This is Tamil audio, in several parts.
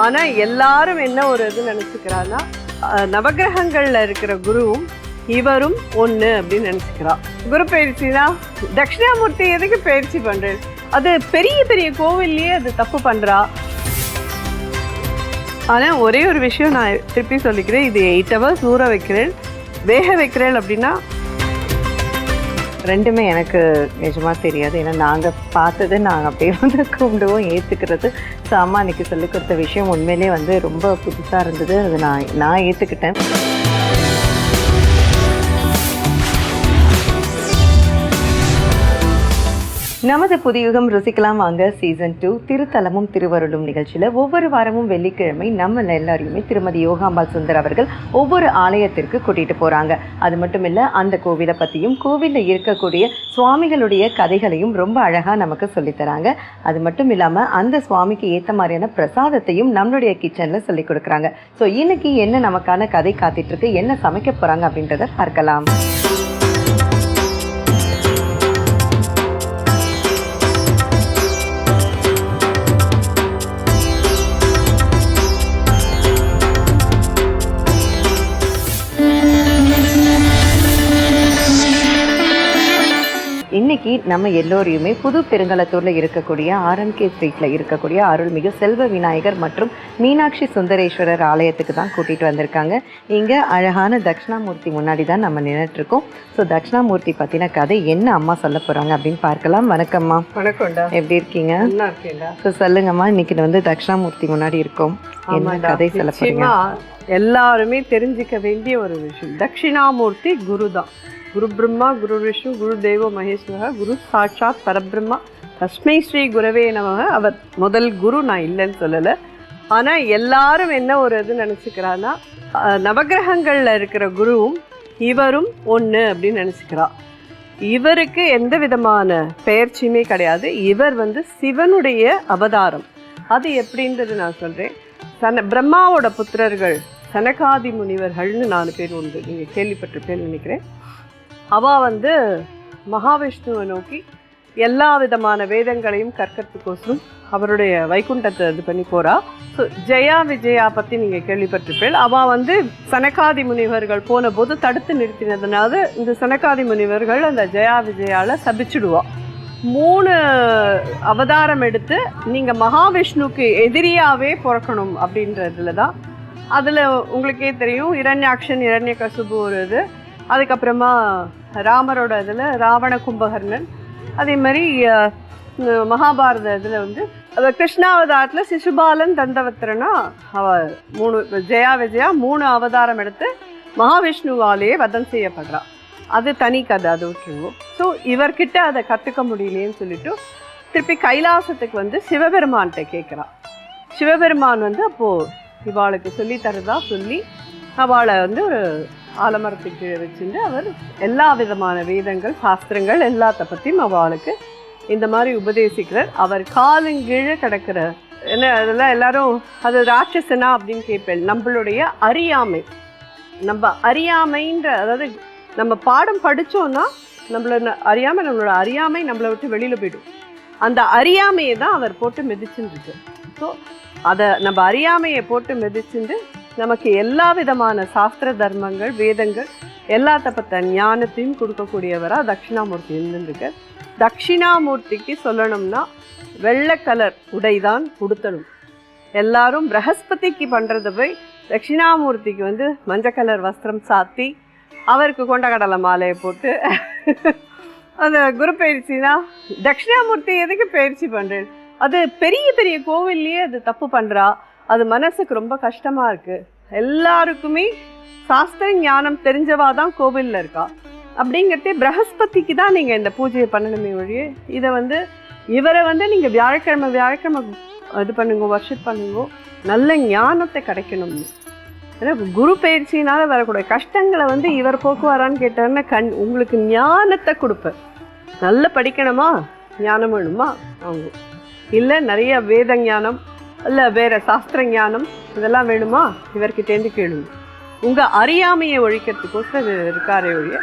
ஆனா எல்லாரும் என்ன ஒரு இது நினைச்சுக்கிறான்னா அஹ், இருக்கிற குருவும் இவரும் ஒண்ணு அப்படின்னு நினைச்சுக்கிறா. குரு பயிற்சினா தட்சிணாமூர்த்தி எதுக்கு பயிற்சி பண்றது? அது பெரிய பெரிய கோவில்லயே அது தப்பு பண்றா. ஆனா ஒரே ஒரு விஷயம் நான் திருப்பி சொல்லிக்கிறேன் இது எயிட் ஹவர்ஸ் ஊற வைக்கிறேன் வேக வைக்கிறேன் அப்படின்னா ரெண்டுமே எனக்கு நிஜமாக தெரியாது. ஏன்னா நாங்கள் பார்த்தது நாங்கள் அப்படியே வந்து கும்பிடுவோம் ஏற்றுக்கிறது ஸோ அம்மா அன்றைக்கி சொல்லிக் கொடுத்த விஷயம் உண்மையிலே வந்து ரொம்ப புதுசாக இருந்தது. அது நான் நான் ஏற்றுக்கிட்டேன் நமது புதியுகம் ருசிக்கலாம் வாங்க. சீசன் டூ திருத்தலமும் திருவருளும் நிகழ்ச்சியில் ஒவ்வொரு வாரமும் வெள்ளிக்கிழமை நம்ம எல்லாரையுமே திருமதி யோகாம்பாள் சுந்தர் அவர்கள் ஒவ்வொரு ஆலயத்திற்கு கூட்டிகிட்டு போகிறாங்க அது மட்டும் இல்லை அந்த கோவிலை பற்றியும் கோவிலில் இருக்கக்கூடிய சுவாமிகளுடைய கதைகளையும் ரொம்ப அழகாக நமக்கு சொல்லித் தராங்க. அது மட்டும் இல்லாமல் அந்த சுவாமிக்கு ஏற்ற மாதிரியான பிரசாதத்தையும் நம்மளுடைய கிச்சனில் சொல்லி கொடுக்குறாங்க. ஸோ இன்னைக்கு என்ன நமக்கான கதை காத்திட்ருக்கு என்ன சமைக்க போகிறாங்க அப்படின்றத பார்க்கலாம். இன்னைக்கு நம்ம எல்லோரையுமே புது பெருங்கலத்தூர்ல இருக்கக்கூடிய ஆர்என்கே ஸ்ட்ரீட்ல இருக்கக்கூடிய அருள்மிகு செல்வ விநாயகர் மற்றும் மீனாட்சி சுந்தரேஸ்வரர் ஆலயத்துக்கு தான் கூட்டிட்டு வந்திருக்காங்க. இங்க அழகான தட்சிணாமூர்த்தி முன்னாடி தான் நம்ம நின்றுட்டு இருக்கோம் ஸோ தட்சிணாமூர்த்தி பத்தின கதை என்ன அம்மா சொல்ல போறாங்க அப்படின்னு பார்க்கலாம். வணக்கம்மா. வணக்கம்டா. எப்படி இருக்கீங்க? ஸோ சொல்லுங்கம்மா. இன்னைக்கு வந்து தட்சிணாமூர்த்தி முன்னாடி இருக்கோம். என்ன. கதை சொல்ல நிச்சயமா எல்லாருமே தெரிஞ்சுக்க வேண்டிய ஒரு விஷயம். தட்சிணாமூர்த்தி குரு தான். குரு பிரம்மா குரு விஷ்ணு குரு தேவ மகேஸ்வரா குரு சாட்சாத் பரபிரம்மா. தஸ்மை ஸ்ரீ குருவே நமக. அவர் முதல் குரு நான் இல்லைன்னு சொல்லலை. ஆனால் எல்லாரும் என்ன ஒரு இது நினச்சிக்கிறான்னா நவகிரகங்களில் இருக்கிற குருவும் இவரும் ஒன்று அப்படின்னு நினச்சிக்கிறா. இவருக்கு எந்த விதமான பெயர்ச்சியுமே கிடையாது. இவர் வந்து சிவனுடைய அவதாரம். அது எப்படின்றது நான் சொல்கிறேன் சன பிரம்மாவோட புத்திரர்கள் சனகாதி முனிவர்கள்னு நாலு பேர் உண்டு. நீங்கள் கேள்விப்பட்டிருப்பேன்னு நினைக்கிறேன். அவள் வந்து மகாவிஷ்ணுவை நோக்கி எல்லா விதமான வேதங்களையும் கற்கிறதுக்கோசரம் அவருடைய வைகுண்டத்தை இது பண்ணி போறா. ஸோ ஜெயா விஜயா பற்றி நீங்கள் கேள்விப்பட்டிருப்பீள் அவள் வந்து சனகாதி முனிவர்கள் போன போது தடுத்து நிறுத்தினதுனால இந்த சனகாதி முனிவர்கள் அந்த ஜெயா விஜயாவில் சபிச்சுடுவா. மூணு அவதாரம் எடுத்து நீங்கள் மகாவிஷ்ணுக்கு எதிரியாகவே பிறக்கணும் அப்படின்றதுல தான். அதில் உங்களுக்கே தெரியும் இரண்யாக்ஷன் இரண்ய கசுபு ஒரு இது. அதுக்கப்புறமா ராமரோட இதில் ராவண கும்பகர்ணன். அதே மாதிரி மகாபாரத இதில் வந்து அது கிருஷ்ணாவதாரத்தில் சிசுபாலன் தந்தவத்திரனா அவ மூணு ஜெயா விஜயா மூணு அவதாரம் எடுத்து மகாவிஷ்ணுவாலேயே வதம் செய்யப்படுறான் அது தனி கதை அது விட்டுருவோம் ஸோ இவர்கிட்ட அதை கற்றுக்க முடியலேன்னு சொல்லிட்டு திருப்பி கைலாசத்துக்கு வந்து சிவபெருமான்கிட்ட கேட்குறான் சிவபெருமான் வந்து அப்போது இவாளுக்கு சொல்லித்தரதா சொல்லி அவளை வந்து ஒரு ஆலமரத்துக்கு கீழே வச்சுட்டு அவர் எல்லா விதமான வேதங்கள் சாஸ்திரங்கள் எல்லாத்த பற்றியும் அவளுக்கு இந்த மாதிரி உபதேசிக்கிறார். அவர் காலுங்கீழே கிடக்கிற என்ன அதெல்லாம் எல்லாரும் அது ராட்சசனா அப்படின்னு கேட்பேன். நம்மளுடைய அறியாமை. நம்ம அறியாமைன்ற அதாவது நம்ம பாடம் படிச்சோம்னா நம்மள அறியாமல் அறியாமை நம்மளோட அறியாமை நம்மளை விட்டு வெளியில் போயிடும். அந்த அறியாமையை தான் அவர் போட்டு மிதிச்சுருக்கு ஸோ அதை நம்ம அறியாமையை போட்டு மிதிச்சுட்டு நமக்கு எல்லா விதமான சாஸ்திர தர்மங்கள் வேதங்கள் எல்லாத்த பற்ற ஞானத்தையும் கொடுக்கக்கூடியவராக தட்சிணாமூர்த்தி இருந்துருக்கு. தட்சிணாமூர்த்திக்கு சொல்லணும்னா வெள்ளை கலர் உடைதான் கொடுத்தணும் எல்லாரும் பிரகஸ்பதிக்கு பண்ணுறது போய் தட்சிணாமூர்த்திக்கு வந்து மஞ்சள் கலர் வஸ்திரம் சாத்தி அவருக்கு கொண்டக்கடலை மாலையை போட்டு அந்த குரு பயிற்சினா தட்சிணாமூர்த்தி எதுக்கு பயிற்சி பண்ணுறேன் அது பெரிய பெரிய கோவில்லையே அது தப்பு பண்ணுறா அது மனசுக்கு ரொம்ப கஷ்டமாக இருக்குது எல்லாருக்குமே சாஸ்திர ஞானம் தெரிஞ்சவா தான் கோவிலில் இருக்கா? அப்படிங்கிறதே பிரகஸ்பதிக்கு தான் நீங்கள் இந்த பூஜையை பண்ணணுமே ஒழிய இதை வந்து இவரை வந்து நீங்கள் வியாழக்கிழமை வியாழக்கிழமை இது பண்ணுங்க வர்ஷிப் பண்ணுங்க நல்ல ஞானத்தை கிடைக்கணும்னு ஏன்னா குரு பயிற்சினால் வரக்கூடிய கஷ்டங்களை வந்து இவர் போக்குவாரான்னு கேட்டாருன்னா கண் உங்களுக்கு ஞானத்தை கொடுப்பேன். நல்லா படிக்கணுமா? ஞானம் வேணுமா? அவங்க. இல்லை நிறைய வேத ஞானம் இல்லை வேறு சாஸ்திர ஞானம் இதெல்லாம் வேணுமா? இவர்கிட்டேருந்து கேளுங்க. உங்கள் அறியாமையை ஒழிக்கிறதுக்கோசம் இது இருக்காரே ஒழிய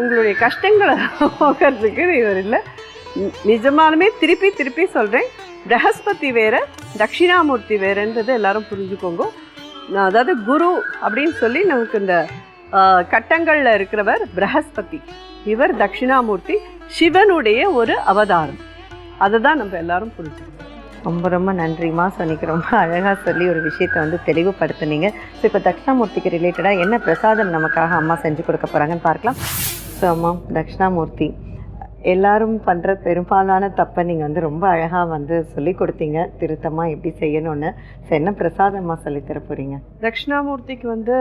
உங்களுடைய கஷ்டங்களை போக்குறதுக்கு இவர் இல்லை. நிஜமாலுமே திருப்பி திருப்பி சொல்கிறேன் பிரகஸ்பதி வேறு தட்சிணாமூர்த்தி வேறுன்றது எல்லாரும் புரிஞ்சுக்கோங்க. நான் அதாவது குரு அப்படின்னு சொல்லி நமக்கு இந்த கட்டங்களில் இருக்கிறவர் பிரகஸ்பதி. இவர் தட்சிணாமூர்த்தி சிவனுடைய ஒரு அவதாரம். அதை தான் நம்ம எல்லாரும் புரிஞ்சுக்கணும். ரொம்ப ரொம்ப நன்றிம்மா. சொன்னிக்கு ரொம்ப அழகாக சொல்லி ஒரு விஷயத்தை வந்து தெளிவுபடுத்துனீங்க. ஸோ இப்போ தட்சிணாமூர்த்திக்கு ரிலேட்டடாக என்ன பிரசாதம் நமக்காக அம்மா செஞ்சு கொடுக்க போகிறாங்கன்னு பார்க்கலாம். ஸோ அம்மா தட்சிணாமூர்த்தி எல்லாரும் பண்ணுற பெரும்பாலான தப்பை நீங்கள் வந்து ரொம்ப அழகாக வந்து சொல்லி கொடுத்தீங்க. திருத்தமாக எப்படி செய்யணும்னு. ஸோ என்ன பிரசாதமாக சொல்லி தர போகிறீங்க தட்சிணாமூர்த்திக்கு வந்து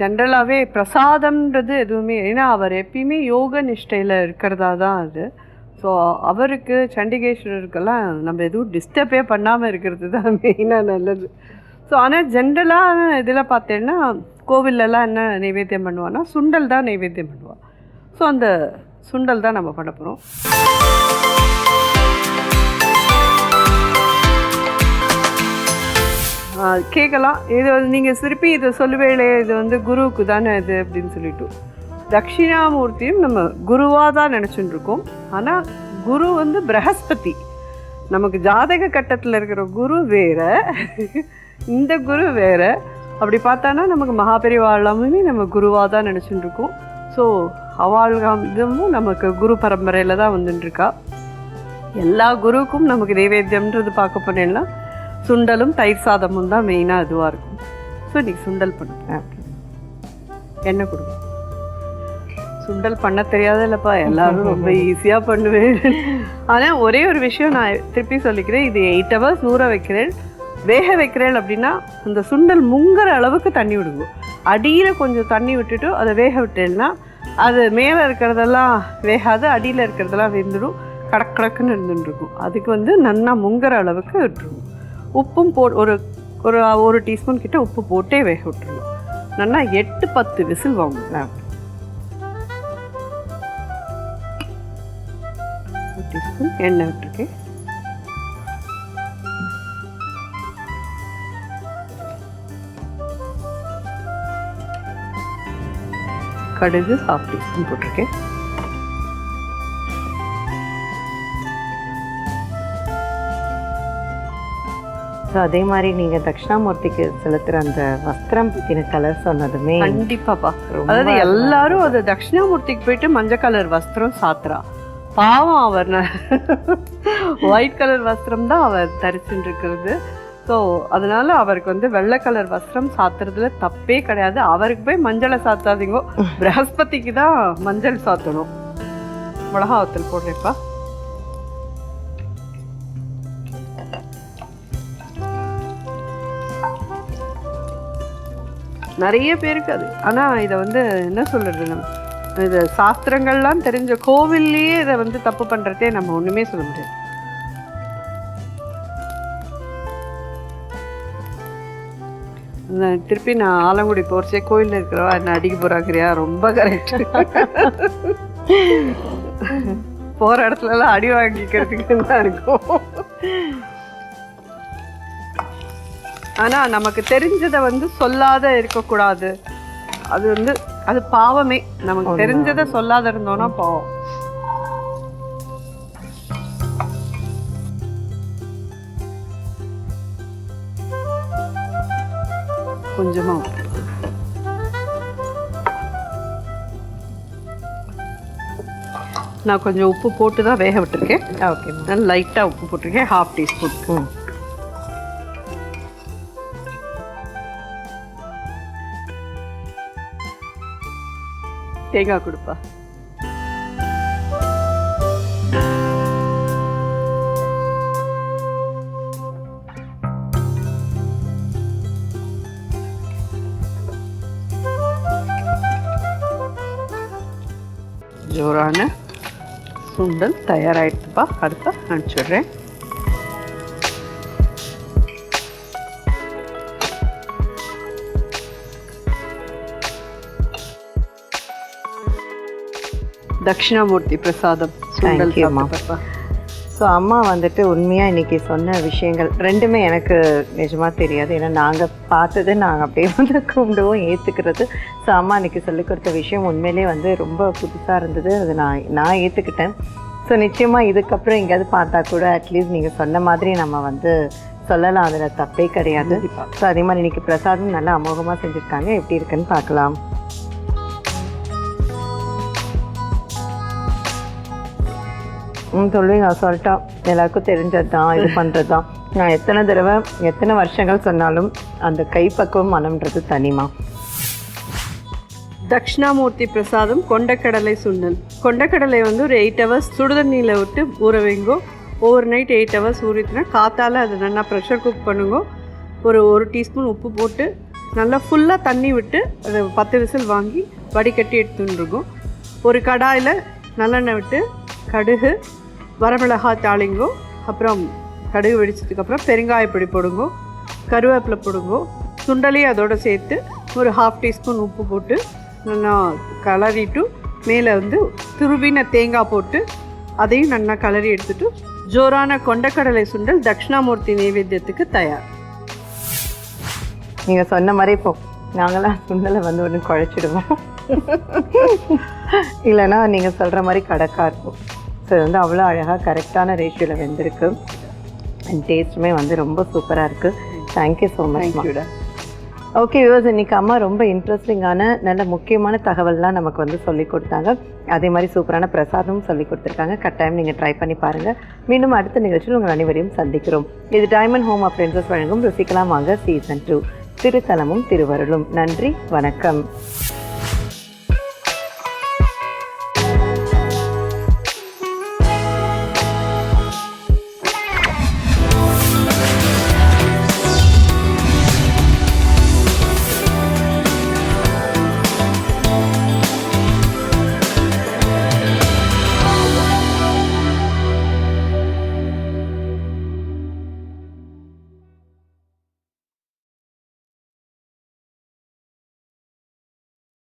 ஜென்ரலாகவே பிரசாதம்ன்றது எதுவுமே ஏன்னா அவர் எப்பயுமே யோக நிஷ்டையில் இருக்கிறதா தான் அது. ஸோ அவருக்கு சண்டிகேஸ்வரருக்கெல்லாம் நம்ம எதுவும் டிஸ்டர்பே பண்ணாமல் இருக்கிறது தான் மெயினாக நல்லது. ஸோ ஆனால் ஜென்ரலான இதில் பார்த்தேன்னா கோவில்லலாம் என்ன நைவேத்தியம் பண்ணுவான்னா சுண்டல் தான் நைவேத்தியம் பண்ணுவாள் ஸோ அந்த சுண்டல் தான் நம்ம பண்ண போகிறோம் கேட்கலாம் இது வந்து நீங்கள் திருப்பி இதை சொல்லுவேளே இது வந்து குருவுக்கு தானே இது அப்படின்னு சொல்லிட்டு. தட்சிணாமூர்த்தியும் நம்ம குருவாக தான் நினச்சிட்டு இருக்கோம் ஆனால் குரு வந்து பிரகஸ்பதி. நமக்கு ஜாதக கட்டத்தில் இருக்கிற குரு வேற. இந்த குரு வேற. அப்படி பார்த்தானா நமக்கு மகாபெரிவாழாமே நம்ம குருவாக தான் நினச்சிட்டு இருக்கோம் ஸோ அவாழ்காம் நமக்கு குரு பரம்பரையில் தான் வந்துட்டுருக்கா. எல்லா குருவுக்கும் நமக்கு நைவேத்தியம்ன்றது பார்க்க போனேன்னா சுண்டலும் தயிர் சாதமும் தான் மெயினாக இதுவாக இருக்கும். ஸோ இன்னைக்கு சுண்டல் பண்ணும் என்ன கொடுக்கும் சுண்டல் பண்ண தெரியாதுல்லப்பா. எல்லாரும் ரொம்ப ஈஸியாக பண்ணுவேன். ஆனால் ஒரே ஒரு விஷயம் நான் திருப்பி சொல்லிக்கிறேன். இது எயிட் ஹவர்ஸ் ஊற வைக்கிறேன். வேக வைக்கிறேன் அப்படின்னா அந்த சுண்டல் முங்குற அளவுக்கு தண்ணி விடுங்க. அடியில் கொஞ்சம் தண்ணி விட்டுட்டு அதை வேக விட்டேன்னா அது மேலே இருக்கிறதெல்லாம் வேகாது அடியில் இருக்கிறதெல்லாம் வெந்துடும் கடக் கடக்குன்னு அதுக்கு வந்து நன்னா முங்குற அளவுக்கு விட்டுருவோம் உப்பும் போ ஒரு ஒரு ஒரு டீஸ்பூன் கிட்ட உப்பு போட்டே வேக விட்டுருவோம் நல்லா எட்டு பத்து விசில் வாங்கணும். டீஸ்பூன் எண்ணெய் விட்டுருக்கேன் கடுகு ஹாஃப் டீஸ்பூன் போட்டிருக்கேன். ஸோ அதே மாதிரி நீங்கள் தட்சிணாமூர்த்திக்கு செலுத்துகிற அந்த வஸ்திரம் பற்றின கலர் சொன்னதுமே கண்டிப்பாப்பா. அதாவது எல்லாரும் அது தட்சிணாமூர்த்திக்கு போயிட்டு மஞ்சள் கலர் வஸ்திரம் சாத்துறா. பாவம் அவர். ஒயிட் கலர் வஸ்திரம் தான் அவர் தரிச்சுட்டு ஸோ அதனால அவருக்கு வந்து வெள்ளை கலர் வஸ்திரம் சாத்துறதுல தப்பே கிடையாது. அவருக்கு போய் மஞ்சளை சாத்தாதீங்க. பிரகஸ்பதிக்கு தான் மஞ்சள் சாத்தணும். மிளகா வத்தல் போடுறேப்பா நிறைய பேருக்கு அது. ஆனால் இதை வந்து என்ன சொல்கிறது நம்ம? இது சாஸ்திரங்கள்லாம் தெரிஞ்ச கோவில்லையே இதை வந்து தப்பு பண்ணுறதே நம்ம ஒன்றுமே சொல்ல முடியாது. திருப்பி நான் ஆலங்குடி போர்ச்சே கோயிலில் இருக்கிறவா என்ன அடிக்க போகிறாங்கிறியா ரொம்ப கரெக்ட் போகிற இடத்துலலாம் அடி வாங்கிக்கிறதுக்கு தான் இருக்கும்? ஆனால் நமக்கு தெரிஞ்சதை வந்து சொல்லாத இருக்கக்கூடாது. அது வந்து அது பாவமே. நமக்கு தெரிஞ்சதை சொல்லாத இருந்தோம்னா பாவம். கொஞ்சமா. நான் கொஞ்சம் உப்பு போட்டு தான் வேக விட்டுருக்கேன். ஓகே நான் லைட்டாக உப்பு போட்டிருக்கேன். ஹாஃப் டீஸ்பூன் தேங்காய் கொடுப்பா. ஜோரான சுண்டல் தயாராகிடுப்பா அடுத்த அனுப்பிச்சிடுறேன் தட்சிணாமூர்த்தி பிரசாதம். சுண்டல் ஸோ அம்மா வந்துட்டு உண்மையாக இன்னைக்கு சொன்ன விஷயங்கள் ரெண்டுமே எனக்கு நிஜமாக தெரியாது. ஏன்னா நாங்கள் பார்த்தது நாங்கள் அப்படியே வந்து கும்பிடுவோம் ஏற்றுக்கிறது ஸோ அம்மா இன்னைக்கு சொல்லிக் கொடுத்த விஷயம் உண்மையிலே வந்து ரொம்ப புதுசாக இருந்தது. அது நான் நான் ஏற்றுக்கிட்டேன் ஸோ நிச்சயமாக இதுக்கப்புறம் எங்கேயாவது பார்த்தா கூட அட்லீஸ்ட் நீங்கள் சொன்ன மாதிரி நம்ம வந்து சொல்லலாம். அதில் தப்பே கிடையாது. ஸோ அதே மாதிரி இன்னைக்கு பிரசாதம் நல்லா அமோகமாக செஞ்சுருக்காங்க. எப்படி இருக்குன்னு பார்க்கலாம். சொல்லுவீங்க அசால்ட்டாக எல்லாருக்கும் தெரிஞ்சது தான் இது பண்ணுறது தான் நான் எத்தனை தடவை எத்தனை வருஷங்கள் சொன்னாலும் அந்த கைப்பக்குவம் மனம்ன்றது தனிமா. தட்சிணாமூர்த்தி பிரசாதம் கொண்டக்கடலை சுண்டல் கொண்டக்கடலை வந்து ஒரு எயிட் ஹவர்ஸ் சுடுதண்ணியில் விட்டு ஊற வைங்கோ. ஓவர் நைட் எயிட் ஹவர்ஸ் ஊறிட்டுனா காத்தால் அதை நல்லா ப்ரெஷர் குக் பண்ணுங்க. ஒரு ஒரு டீஸ்பூன் உப்பு போட்டு நல்லா ஃபுல்லாக தண்ணி விட்டு அதை பத்து விசில் வாங்கி வடிகட்டி எடுத்துட்டுருக்கோம் ஒரு கடாயில் நல்லெண்ணெய் விட்டு கடுகு வரமிளகா தாளிங்கோ அப்புறம் கடுகு வெடிச்சதுக்கப்புறம் பெருங்காயப்பொடி போடுங்கோ கருவேப்பிலை போடுங்கோ சுண்டலையும் அதோடு சேர்த்து ஒரு ஹாஃப் டீஸ்பூன் உப்பு போட்டு நல்லா கலரிட்டு மேலே வந்து துருவின தேங்காய் போட்டு அதையும் நல்லா கலரி எடுத்துட்டு ஜோரான கொண்டக்கடலை சுண்டல் தட்சிணாமூர்த்தி நைவேத்தியத்துக்கு தயார். நீங்கள் சொன்ன மாதிரி இப்போ நாங்களாம் சுண்டலை வந்து ஒன்று குழைச்சிடுவோம். இல்லைன்னா நீங்கள் சொல்கிற மாதிரி கடக்காக இருக்கும். ஸோ வந்து அவ்வளோ அழகாக கரெக்டான ரேஷியோவில் வெந்திருக்கு. அண்ட் டேஸ்ட்டுமே வந்து ரொம்ப சூப்பராக இருக்குது thank you so much okay viewers இன்னைக்கு அம்மா ரொம்ப இன்ட்ரெஸ்டிங்கான நல்ல முக்கியமான தகவல்லாம் நமக்கு வந்து சொல்லி கொடுத்தாங்க. அதே மாதிரி சூப்பரான பிரசாதமும் சொல்லி கொடுத்துருக்காங்க. கட்டாயம் நீங்கள் ட்ரை பண்ணி பாருங்கள் மீண்டும் அடுத்த நிகழ்ச்சியில் உங்கள் அனைவரையும் சந்திக்கிறோம். இது டைமண்ட் ஹோம் அப்ளைன்சஸ் வழங்கும் ருசிக்கலாம் வாங்க சீசன் டூ திருத்தலமும் திருவருளும். நன்றி வணக்கம்.